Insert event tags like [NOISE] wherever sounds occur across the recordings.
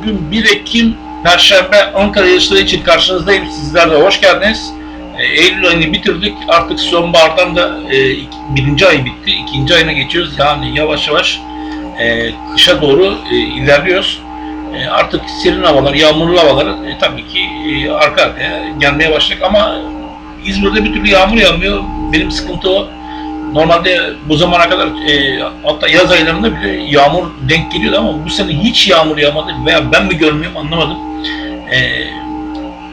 Bugün 1 Ekim Perşembe Ankara yarışları için karşınızdayım. Sizler de hoş geldiniz. E, Eylül ayını bitirdik. Artık sonbahardan da e, birinci ay bitti. ikinci ayına geçiyoruz. Yani yavaş yavaş e, kışa doğru e, ilerliyoruz. E, artık serin havalar, yağmurlu havalar e, tabii ki e, arka arkaya gelmeye başlayacak ama İzmir'de bir türlü yağmur yağmıyor. Benim sıkıntı o. Normalde bu zamana kadar e, hatta yaz aylarında bile yağmur denk geliyordu ama bu sene hiç yağmur yağmadı veya ben mi görmüyorum anlamadım. E,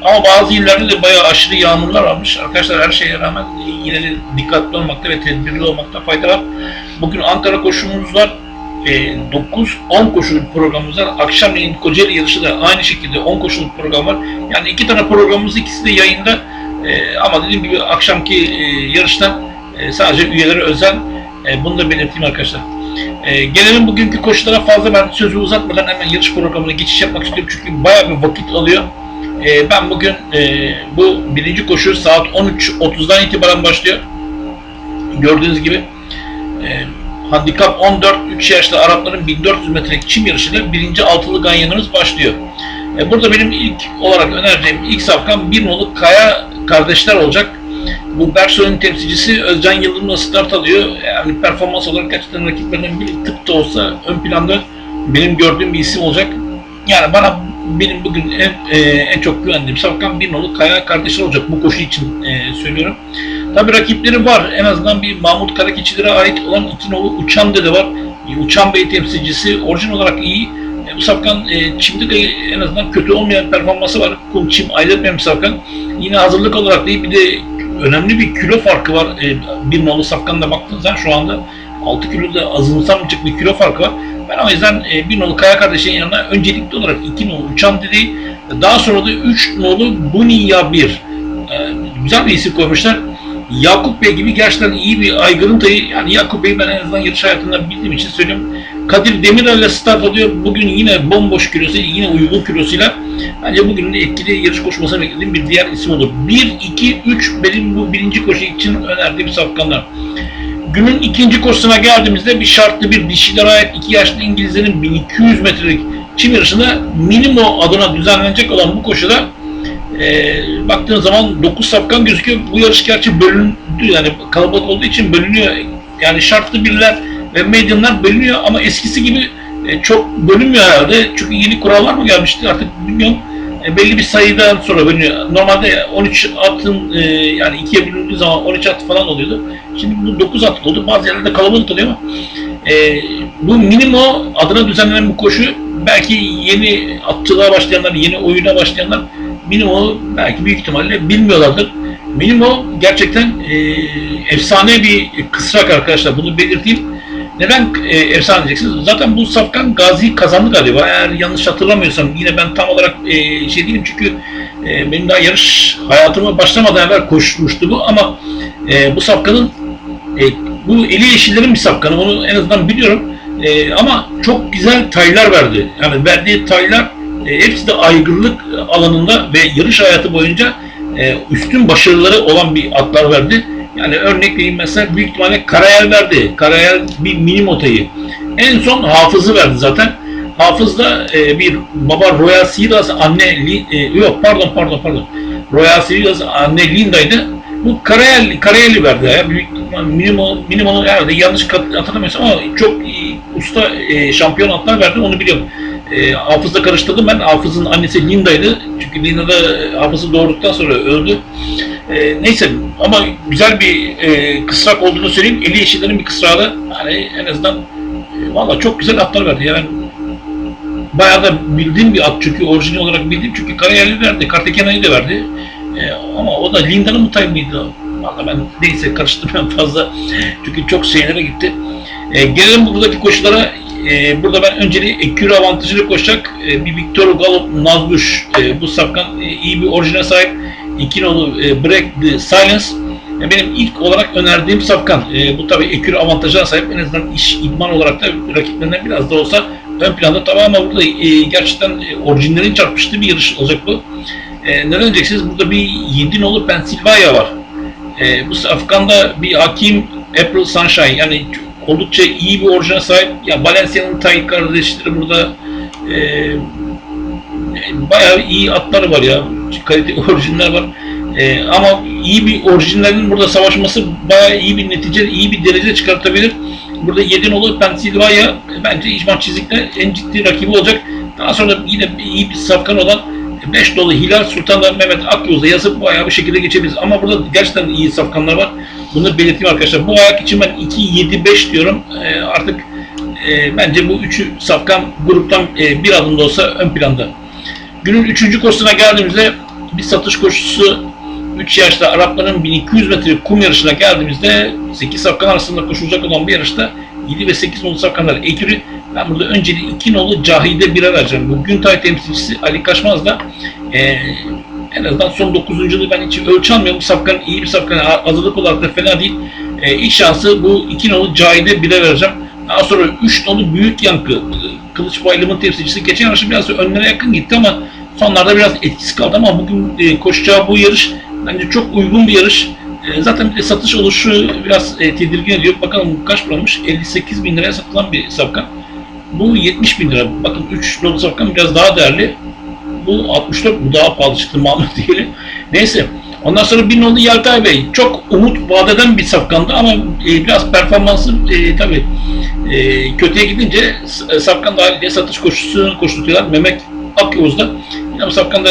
ama bazı illerde de bayağı aşırı yağmurlar varmış. Arkadaşlar her şeye rağmen yine de dikkatli olmakta ve tedbirli olmakta fayda var. Bugün Ankara koşumuz var. E, 9-10 koşuluk programımız var. Akşamleyin Kocaeli yarışı da aynı şekilde 10 koşuluk program var. Yani iki tane programımız ikisi de yayında. E, ama dediğim gibi akşamki e, yarıştan e, sadece üyelere özel. E, bunu da belirteyim arkadaşlar. E, gelelim bugünkü koşulara fazla ben sözü uzatmadan hemen yarış programına geçiş yapmak istiyorum. Çünkü bayağı bir vakit alıyor. E, ben bugün bu birinci koşu saat 13.30'dan itibaren başlıyor. Gördüğünüz gibi e, handikap 14 3 yaşlı Arapların 1400 metrelik çim yarışıyla birinci altılı ganyanımız başlıyor. Burada benim ilk olarak önereceğim ilk safkan bir nolu Kaya kardeşler olacak. Bu Bersoy'un temsilcisi Özcan Yıldırım'la start alıyor. Yani performans olarak gerçekten rakiplerinden bir tık da olsa ön planda benim gördüğüm bir isim olacak. Yani bana benim bugün en, e, en çok güvendiğim safkan bir nolu Kaya kardeşler olacak bu koşu için e, söylüyorum. Tabi rakipleri var. En azından bir Mahmut Karakeçilere ait olan iki nolu Uçan Dede var. E, Uçan Bey temsilcisi orijin olarak iyi. E, bu safkan e, de en azından kötü olmayan performansı var. Kum çim ayrılmayan bir safkan. Yine hazırlık olarak değil bir de önemli bir kilo farkı var. E, bir nolu safkanla baktığınız zaman şu anda 6 kiloda azımsanmayacak bir kilo farkı var. Ben o yüzden e, bir nolu Kaya kardeşin yanına öncelikli olarak iki nolu Uçan Dede'yi daha sonra da 3 nolu Buniya 1 e, güzel bir isim koymuşlar. Yakup Bey gibi gerçekten iyi bir aygırıntayı yani Yakup Bey'i ben en azından yarış hayatında bildiğim için söylüyorum. Kadir Demirel ile start alıyor. Bugün yine bomboş kilosu, yine uygun kilosuyla bence bugün de etkili yarış koşmasını beklediğim bir diğer isim olur. 1, 2, 3 benim bu birinci koşu için önerdiğim safkanlar. Günün ikinci koşusuna geldiğimizde bir şartlı bir dişilere ait iki yaşlı İngilizlerin 1200 metrelik çim yarışında Minimo adına düzenlenecek olan bu koşuda e, baktığın zaman 9 safkan gözüküyor. Bu yarış gerçi bölündü yani kalabalık olduğu için bölünüyor. Yani şartlı birler ve mediumlar bölünüyor ama eskisi gibi e, çok bölünmüyor herhalde. Çünkü yeni kurallar mı gelmişti artık bilmiyorum. E, belli bir sayıdan sonra bölünüyor. Normalde 13 atın e, yani ikiye bölündüğü zaman 13 at falan oluyordu. Şimdi bu 9 at oldu. Bazı yerlerde kalabalık oluyor ama e, bu minimo adına düzenlenen bu koşu belki yeni atçılığa başlayanlar, yeni oyuna başlayanlar Minimo belki büyük ihtimalle bilmiyorlardır. Minimo gerçekten e, efsane bir kısrak arkadaşlar. Bunu belirteyim. Neden e, efsane diyeceksiniz? Zaten bu safkan Gazi kazandı galiba. Eğer yanlış hatırlamıyorsam yine ben tam olarak e, şey değilim çünkü e, benim daha yarış hayatıma başlamadan evvel koşmuştu bu ama e, bu safkanın e, bu eli yeşillerin bir safkanı. Onu en azından biliyorum. E, ama çok güzel taylar verdi. Yani verdiği taylar e, hepsi de aygırlık alanında ve yarış hayatı boyunca e, üstün başarıları olan bir atlar verdi. Yani örnek vereyim mesela büyük ihtimalle Karayel verdi. Karayel bir minimotayı. En son Hafız'ı verdi zaten. Hafız da e, bir baba Royal Silas anne e, yok pardon pardon pardon. Royal Silas anne Linda'ydı. Bu Karayel Karayel'i verdi ya. Büyük minimum minimumu herhalde yanlış hatırlamıyorsam ama çok iyi, usta e, şampiyon atlar verdi onu biliyorum. E, Hafız'la karıştırdım ben. Hafız'ın annesi Linda'ydı. Çünkü Linda da Hafız'ı doğurduktan sonra öldü. E, neyse ama güzel bir e, kısrak olduğunu söyleyeyim. Eli yeşillerin bir kısrağı da hani en azından e, valla çok güzel atlar verdi. Yani bayağı da bildiğim bir at çünkü orijinal olarak bildiğim çünkü Karayel'i verdi, Kartekena'yı da verdi. E, ama o da Linda'nın mı tay mıydı? Valla ben neyse karıştırmıyorum fazla. Çünkü çok şeylere gitti. E, gelelim buradaki koşulara. E, burada ben önceliği ekür avantajıyla koşacak e, bir Victor Galop Nazbuş. E, bu safkan e, iyi bir orijine sahip. İki nolu e, Break the Silence. E, benim ilk olarak önerdiğim safkan. E, bu tabii ekür avantajına sahip. En azından iş idman olarak da rakiplerinden biraz da olsa ön planda tabii ama burada e, gerçekten e, orijinlerin çarpıştığı bir yarış olacak bu. E, neden diyeceksiniz? Burada bir 7 nolu Pennsylvania var. E, bu Afgan'da bir hakim April Sunshine yani oldukça iyi bir orijine sahip. Ya Valencia'nın Tay kardeşleri burada e, e, bayağı iyi atları var ya. Kalite [LAUGHS] orijinler var. E, ama iyi bir orijinalin burada savaşması bayağı iyi bir netice, iyi bir derece çıkartabilir. Burada 7 nolu Pennsylvania bence İcman Çizik'te en ciddi rakibi olacak. Daha sonra yine iyi bir safkan olan 5 dolu Hilal Sultan'la Mehmet Akyoz'da yazıp bayağı bir şekilde geçebiliriz. Ama burada gerçekten iyi safkanlar var. Bunu belirteyim arkadaşlar. Bu ayak için ben 2-7-5 diyorum. E, artık e, bence bu üçü safkan gruptan e, bir adım da olsa ön planda. Günün üçüncü koşusuna geldiğimizde bir satış koşusu 3 yaşta Arapların 1200 metre kum yarışına geldiğimizde 8 safkan arasında koşulacak olan bir yarışta 7 ve 8 nolu safkanlar ekürü. Ben burada önceliği 2 nolu Cahide 1'e vereceğim. Bu Güntay temsilcisi Ali Kaşmaz da e, en azından son 9. yılı ben hiç ölçü almıyorum. Safkan iyi bir safkan. Hazırlık olarak da fena değil. E, ilk şansı bu 2 nolu Cahide 1'e vereceğim. Daha sonra 3 nolu Büyük Yankı. Kılıç Bayram'ın temsilcisi. Geçen yarışı biraz önlere yakın gitti ama sonlarda biraz etkisi kaldı ama bugün e, koşacağı bu yarış bence çok uygun bir yarış. E, zaten bir satış oluşu biraz e, tedirgin ediyor. Bakalım kaç paramış? 58 bin liraya satılan bir safkan. Bu 70 bin lira. Bakın 3 nolu safkan biraz daha değerli. Bu 64, bu daha pahalı çıktı Mahmut diyelim. Neyse. Ondan sonra bir nolu Yelkay Bey. Çok umut vadeden bir safkandı ama e, biraz performansı e, tabii e, kötüye gidince s- safkan da haliyle satış koşusunu koşturuyorlar. Mehmet Akyavuz'da. Yine bu safkan da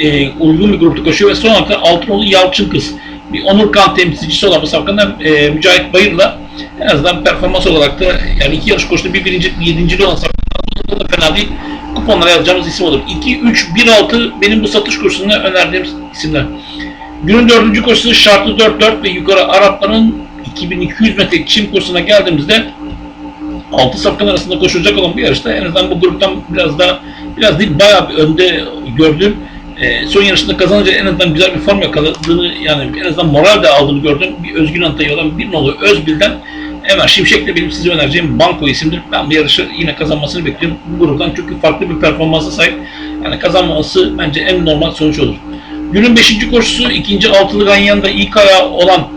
e, uygun bir grupta koşuyor ve son olarak Altınoğlu Yalçın Kız. Bir Onurkan temsilcisi olan bu safkandan e, Mücahit Bayır'la en azından performans olarak da yani iki yarış koştu bir birinci bir yedincili olan safkan da fena değil. Kuponlara yazacağımız isim olur. 2, 3, 1, 6 benim bu satış kursunda önerdiğim isimler. Günün dördüncü koşusu şartlı 4-4 ve yukarı Arapların 2200 metre çim kursuna geldiğimizde 6 safkan arasında koşulacak olan bir yarışta en azından bu gruptan biraz daha biraz değil bayağı bir önde gördüm. E, son yarışında kazanınca en azından güzel bir form yakaladığını yani en azından moral de aldığını gördüm. Bir Özgün Antay'ı olan bir nolu Özbil'den Ömer Şimşek de benim size önereceğim banko isimdir. Ben bu yarışı yine kazanmasını bekliyorum. Bu gruptan çünkü farklı bir performansa sahip. Yani kazanması bence en normal sonuç olur. Günün 5. koşusu ikinci altılı Ganyan'da ilk ayağı olan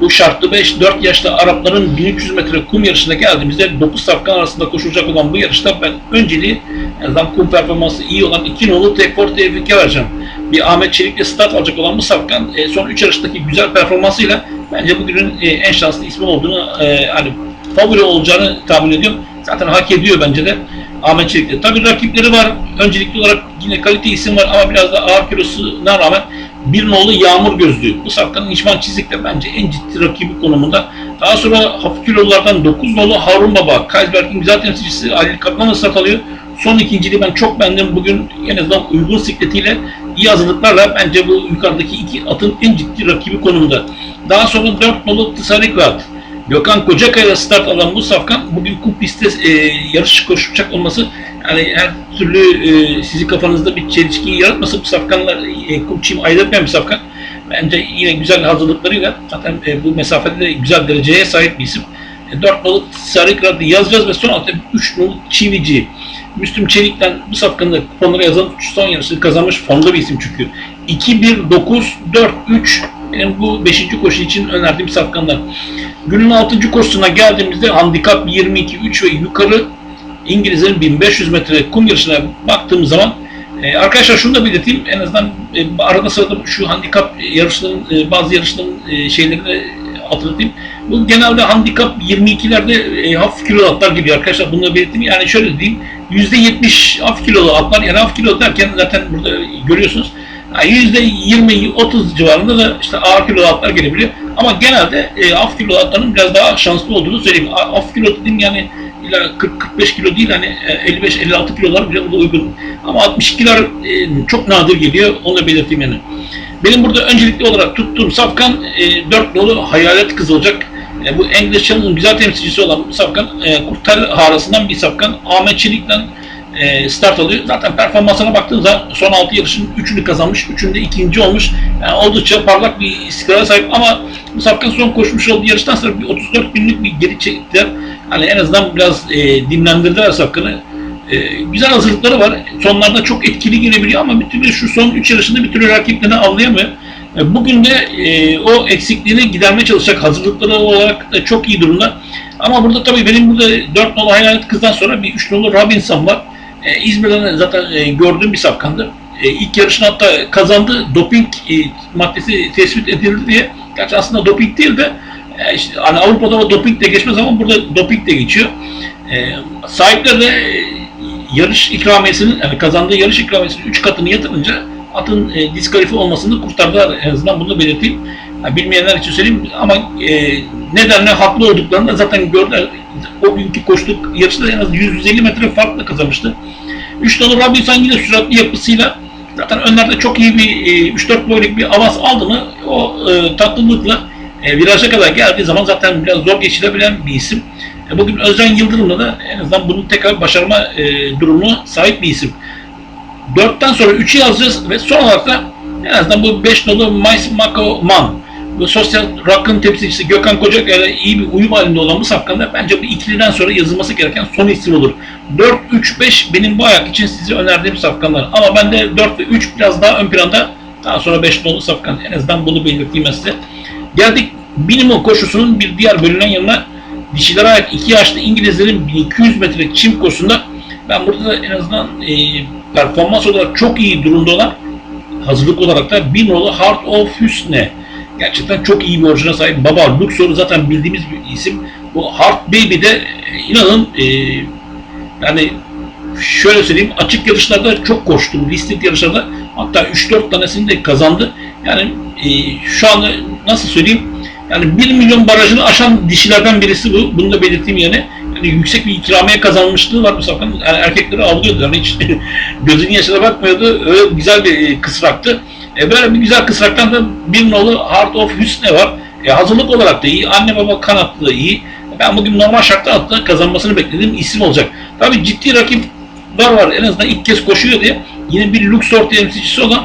bu şartlı 5 4 yaşta Arapların 1300 metre kum yarışına geldiğimizde 9 safkan arasında koşulacak olan bu yarışta ben önceliği en azından kum performansı iyi olan 2 nolu Tekfor Tevfik'e vereceğim. Bir Ahmet Çelik'le start alacak olan bu safkan e, son 3 yarıştaki güzel performansıyla bence bugünün e, en şanslı ismi olduğunu e, hani favori olacağını tahmin ediyorum. Zaten hak ediyor bence de Ahmet Çelik'te. Tabii rakipleri var. Öncelikli olarak yine kalite isim var ama biraz da ağır kilosuna rağmen bir nolu yağmur gözlüğü. Bu safkanın İşman Çizik'te bence en ciddi rakibi konumunda. Daha sonra hafif kilolardan 9 nolu Harun Baba, Kaysberg'in güzel temsilcisi Ali Kaplan'ı start alıyor. Son ikinciliği ben çok beğendim. Bugün en azından uygun sikletiyle iyi hazırlıklarla bence bu yukarıdaki iki atın en ciddi rakibi konumunda. Daha sonra 4 nolu Tsarikrat. Gökhan Kocakaya'da start alan bu safkan bugün kum pistte e, yarış koşacak olması yani her türlü e, sizi kafanızda bir çelişkiyi yaratmasa bu safkanlar e, kum çim ayırt etmeyen bir safkan. Bence yine güzel hazırlıklarıyla zaten e, bu mesafede de güzel dereceye sahip bir isim. E, 4 nolu Sarıkrat'ı yazacağız ve son olarak 3 nolu Çivici. Müslüm Çelik'ten bu safkanı kuponlara yazan son yarışını kazanmış fonda bir isim çünkü. 2-1-9-4-3 benim bu 5. koşu için önerdiğim safkanlar. Günün 6. koşusuna geldiğimizde handikap 22-3 ve yukarı İngilizlerin 1500 metre kum yarışına baktığım zaman e, arkadaşlar şunu da belirteyim en azından e, arada sırada şu handikap yarışların e, bazı yarışların e, şeylerini hatırlatayım. Bu genelde handikap 22'lerde e, hafif kilolu atlar gibi arkadaşlar bunu da belirteyim. Yani şöyle diyeyim %70 hafif kilolu atlar yani hafif kilo derken zaten burada görüyorsunuz. Yani %20-30 civarında da işte ağır kilolu atlar gelebiliyor. Ama genelde e, hafif kilolu atların biraz daha şanslı olduğunu söyleyeyim. Hafif kilo dediğim yani illa 40-45 kilo değil hani e, 55-56 kilolar bile uygun. Ama 62'ler e, çok nadir geliyor onu da belirteyim yani. Benim burada öncelikli olarak tuttuğum safkan e, 4 nolu hayalet kız olacak. E, bu English Channel'ın güzel temsilcisi olan bu safkan e, Kurtel Harası'ndan bir safkan. Ahmet Çelik'ten e, start alıyor. Zaten performansına baktığınız zaman son 6 yarışın 3'ünü kazanmış, 3'ünde ikinci olmuş. Yani oldukça parlak bir istikrara sahip ama bu safkan son koşmuş olduğu yarıştan sonra bir 34 binlik bir geri çektiler. Hani en azından biraz e, dinlendirdiler safkanı. E, güzel hazırlıkları var. Sonlarda çok etkili girebiliyor ama bir türlü şu son 3 yarışında bir türlü rakiplerini avlayamıyor. E, Bugün de e, o eksikliğini gidermeye çalışacak hazırlıkları olarak da çok iyi durumda. Ama burada tabii benim burada 4 nolu hayalet kızdan sonra bir 3 nolu Robinson var. E, İzmir'den zaten e, gördüğüm bir safkandı. E, ilk yarışını hatta kazandı. Doping e, maddesi tespit edildi diye. Gerçi aslında doping değil de e, işte, hani Avrupa'da o doping de geçmez ama burada doping de geçiyor. E, sahipler de e, yarış ikramiyesinin yani kazandığı yarış ikramiyesinin 3 katını yatırınca atın e, diskalifi olmasını kurtardılar. En azından bunu belirteyim. Yani bilmeyenler için söyleyeyim ama e, nedenle haklı olduklarını da zaten gördüler. O günkü koştuk yarışta en az 150 metre farkla kazanmıştı. 3 dolu Robinson yine süratli yapısıyla zaten önlerde çok iyi bir e, 3-4 boyluk bir avans aldı mı o e, tatlılıkla e, viraja kadar geldiği zaman zaten biraz zor geçilebilen bir isim. E, bugün Özcan Yıldırım'la da en azından bunu tekrar başarma e, durumuna sahip bir isim. 4'ten sonra 3'ü yazacağız ve son olarak da en azından bu 5 nolu Mais Mako Man bu sosyal rock'ın temsilcisi Gökhan Kocakay'la iyi bir uyum halinde olan bu safkanda bence bu ikiliden sonra yazılması gereken son isim olur. 4-3-5 benim bu ayak için size önerdiğim safkanlar. Ama ben de 4 ve 3 biraz daha ön planda daha sonra 5 nolu safkan. En azından bunu belirteyim size. Geldik minimum koşusunun bir diğer bölünen yanına dişiler ayak 2 yaşlı İngilizlerin 1200 metre çim koşusunda ben burada da en azından e, performans olarak çok iyi durumda olan hazırlık olarak da bir nolu Heart of Hüsne gerçekten çok iyi bir orijine sahip. Baba Luxor zaten bildiğimiz bir isim. Bu Heart Baby de e, inanın e, yani şöyle söyleyeyim açık yarışlarda çok koştum. Listed yarışlarda hatta 3-4 tanesini de kazandı. Yani e, şu anda nasıl söyleyeyim yani 1 milyon barajını aşan dişilerden birisi bu. Bunu da belirteyim yani. Yüksek bir ikramiye kazanmışlığı var bu safkanın. Yani erkekleri avlıyordu. Yani hiç [LAUGHS] gözünün yaşına bakmıyordu. Öyle güzel bir e, kısraktı. E böyle bir güzel kısraktan da bir nolu Heart of Hüsne var. E hazırlık olarak da iyi. Anne baba kanatlı iyi. Ben bugün normal şartlar altında kazanmasını beklediğim isim olacak. Tabii ciddi rakipler var. En azından ilk kez koşuyor diye. Yine bir Luxor temsilcisi olan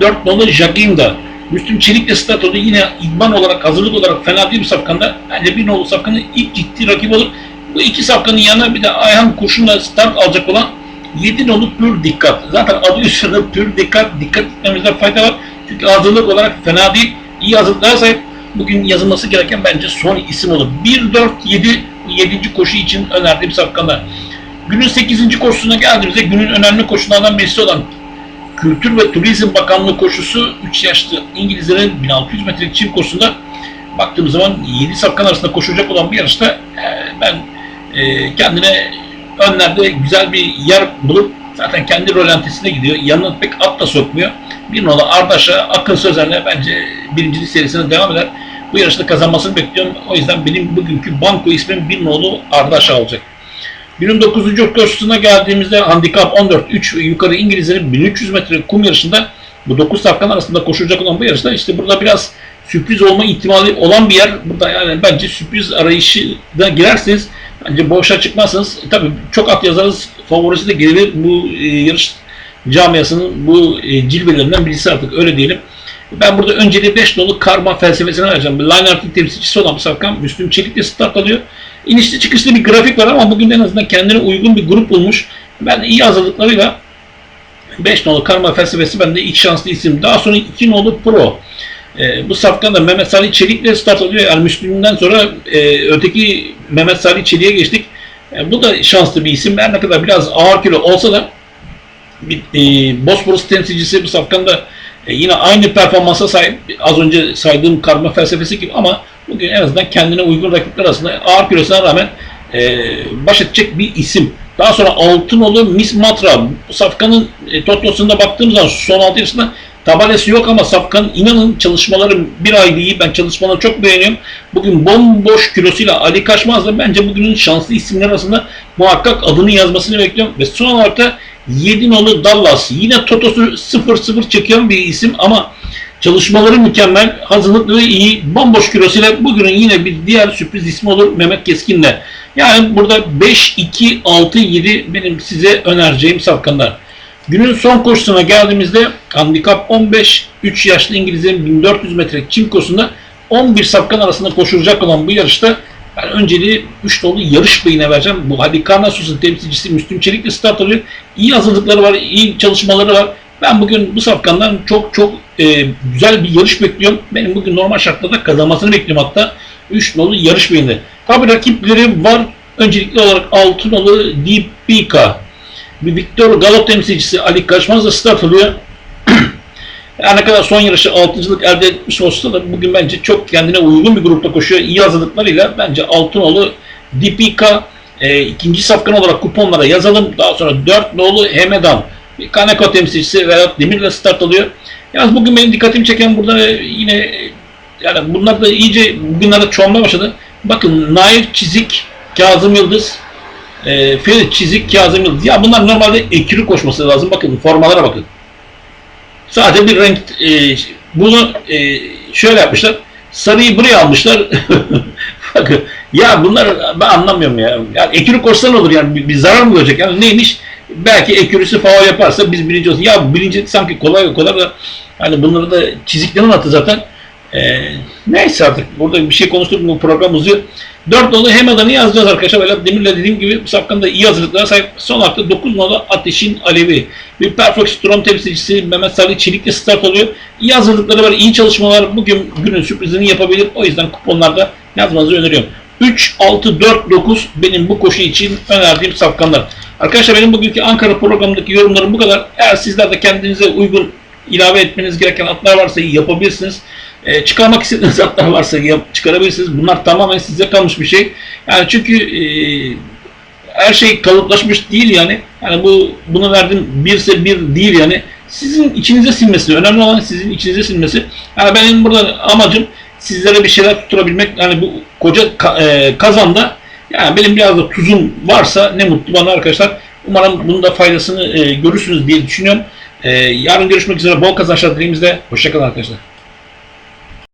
4 nolu Jaginda. Müslüm Çelik'le start oldu. Yine idman olarak, hazırlık olarak fena değil bir safkanda. Bence bir nolu safkanın ilk ciddi rakip olur. Bu iki safkanın yanına bir de Ayhan Kurşun'la start alacak olan 7 nolu pür dikkat. Zaten adı üstünde pür dikkat. Dikkat etmemizde fayda var. Çünkü hazırlık olarak fena değil. İyi hazırlıklara sahip. Bugün yazılması gereken bence son isim olur. 1-4-7 7. koşu için önerdiğim safkanlar. Günün 8. koşusuna geldiğimizde günün önemli koşulardan birisi olan Kültür ve Turizm Bakanlığı koşusu 3 yaşlı İngilizlerin 1600 metrelik çim koşusunda baktığımız zaman 7 safkan arasında koşacak olan bir yarışta e, ben e, kendine önlerde güzel bir yer bulup zaten kendi rolantisine gidiyor. Yanına pek at da sokmuyor. Bir nolu Ardaş'a Akın Sözer'le bence birincilik serisine devam eder. Bu yarışta kazanmasını bekliyorum. O yüzden benim bugünkü banko ismim bir nolu Ardaş'a olacak. Günün 9. koşusuna geldiğimizde handikap 14, 3 ve yukarı İngilizlerin 1300 metre kum yarışında bu 9 safkan arasında koşulacak olan bu yarışta işte burada biraz sürpriz olma ihtimali olan bir yer. Burada yani bence sürpriz arayışına girerseniz bence boşa çıkmazsınız. E, tabii çok at yazarız favorisi de gelir bu e, yarış camiasının bu e, cilvelerinden birisi artık öyle diyelim. Ben burada önceliği 5 dolu karma felsefesine vereceğim. Line artık temsilcisi olan bu safkan Müslüm Çelik'le start alıyor. İnişli çıkışlı bir grafik var ama bugün en azından kendine uygun bir grup bulmuş. Ben iyi hazırlıklarıyla 5 nolu karma felsefesi bende ilk şanslı isim. Daha sonra 2 nolu pro. E, bu safkan da Mehmet Salih Çelik'le start alıyor. Yani Müslüm'den sonra e, öteki Mehmet Salih Çelik'e geçtik. E, bu da şanslı bir isim. Her ne kadar biraz ağır kilo olsa da bir e, Bosporus temsilcisi bu safkan da e, yine aynı performansa sahip. Az önce saydığım karma felsefesi gibi ama bugün en azından kendine uygun rakipler arasında ağır kilosuna rağmen e, baş edecek bir isim. Daha sonra Altınolu Miss Matra. Safkan'ın e, Totos'unda baktığımız zaman son 6 yarışında tabelası yok ama Safkan inanın çalışmaları bir ay iyi. Ben çalışmaları çok beğeniyorum. Bugün bomboş kilosuyla Ali Kaçmaz'la bence bugünün şanslı isimler arasında muhakkak adını yazmasını bekliyorum. Ve son olarak da 7 nolu Dallas. Yine Totos'u 0-0 çekiyor bir isim ama Çalışmaları mükemmel, hazırlıkları iyi, bomboş kilosuyla bugünün yine bir diğer sürpriz ismi olur Mehmet Keskin'le. Yani burada 5, 2, 6, 7 benim size önereceğim safkanlar. Günün son koşusuna geldiğimizde handikap 15, 3 yaşlı İngilizlerin 1400 metre çim koşusunda 11 safkan arasında koşulacak olan bu yarışta ben önceliği 3 dolu yarış beyine vereceğim. Bu Hadikana Sus'un temsilcisi Müslüm Çelik'le start alıyor. İyi hazırlıkları var, iyi çalışmaları var. Ben bugün bu safkandan çok çok e, güzel bir yarış bekliyorum. Benim bugün normal şartlarda kazanmasını bekliyorum hatta. 3 nolu yarış beyinde. Tabi rakipleri var. Öncelikli olarak 6 nolu Deep Pika. bir Victor Galop temsilcisi Ali Kaçmaz da start alıyor. Her ne kadar son yarışı altıncılık elde etmiş olsa da bugün bence çok kendine uygun bir grupta koşuyor. İyi hazırlıklarıyla bence Altınoğlu, Dipika e, ikinci safkan olarak kuponlara yazalım. Daha sonra dört nolu Hemedan, Kaneko temsilcisi Vedat Demir'le start alıyor. Yalnız bugün benim dikkatimi çeken burada yine yani bunlar da iyice bugünlerde çoğalmaya başladı. Bakın Nail Çizik, Kazım Yıldız, e, Ferit Çizik, Kazım Yıldız. Ya bunlar normalde ekürü koşması lazım. Bakın formalara bakın. Sadece bir renk e, bunu e, şöyle yapmışlar. Sarıyı buraya almışlar. [LAUGHS] Bakın ya bunlar ben anlamıyorum ya. Yani ekürü koşsan olur yani bir, bir zarar mı olacak? Yani neymiş? Belki ekürüsü faul yaparsa biz birinci olsun. Ya birinci sanki kolay kolay da hani bunları da çiziklerin atı zaten. Ee, neyse artık burada bir şey konuştuk bu program uzuyor. Dört nolu hem adını yazacağız arkadaşlar. Böyle Demir'le dediğim gibi bu safkanda iyi hazırlıklara sahip. Son hafta 9 nolu Ateş'in Alevi. Bir Perfect Storm temsilcisi Mehmet Salih Çelik'le start alıyor. İyi hazırlıkları var, iyi çalışmalar. Bugün günün sürprizini yapabilir. O yüzden kuponlarda yazmanızı öneriyorum. 3, 6, 4, 9 benim bu koşu için önerdiğim safkanlar. Arkadaşlar benim bugünkü Ankara programındaki yorumlarım bu kadar. Eğer sizler de kendinize uygun ilave etmeniz gereken atlar varsa yapabilirsiniz. E, çıkarmak istediğiniz [LAUGHS] atlar varsa yap, çıkarabilirsiniz. Bunlar tamamen size kalmış bir şey. Yani çünkü e, her şey kalıplaşmış değil yani. Yani bu bunu verdim birse bir değil yani. Sizin içinize sinmesi. Önemli olan sizin içinize sinmesi. Yani benim burada amacım sizlere bir şeyler tutturabilmek. Yani bu koca e, kazanda yani benim biraz da tuzum varsa ne mutlu bana arkadaşlar. Umarım bunun da faydasını e, görürsünüz diye düşünüyorum. E, yarın görüşmek üzere. Bol kazançlar dileğimizle. Hoşçakalın arkadaşlar.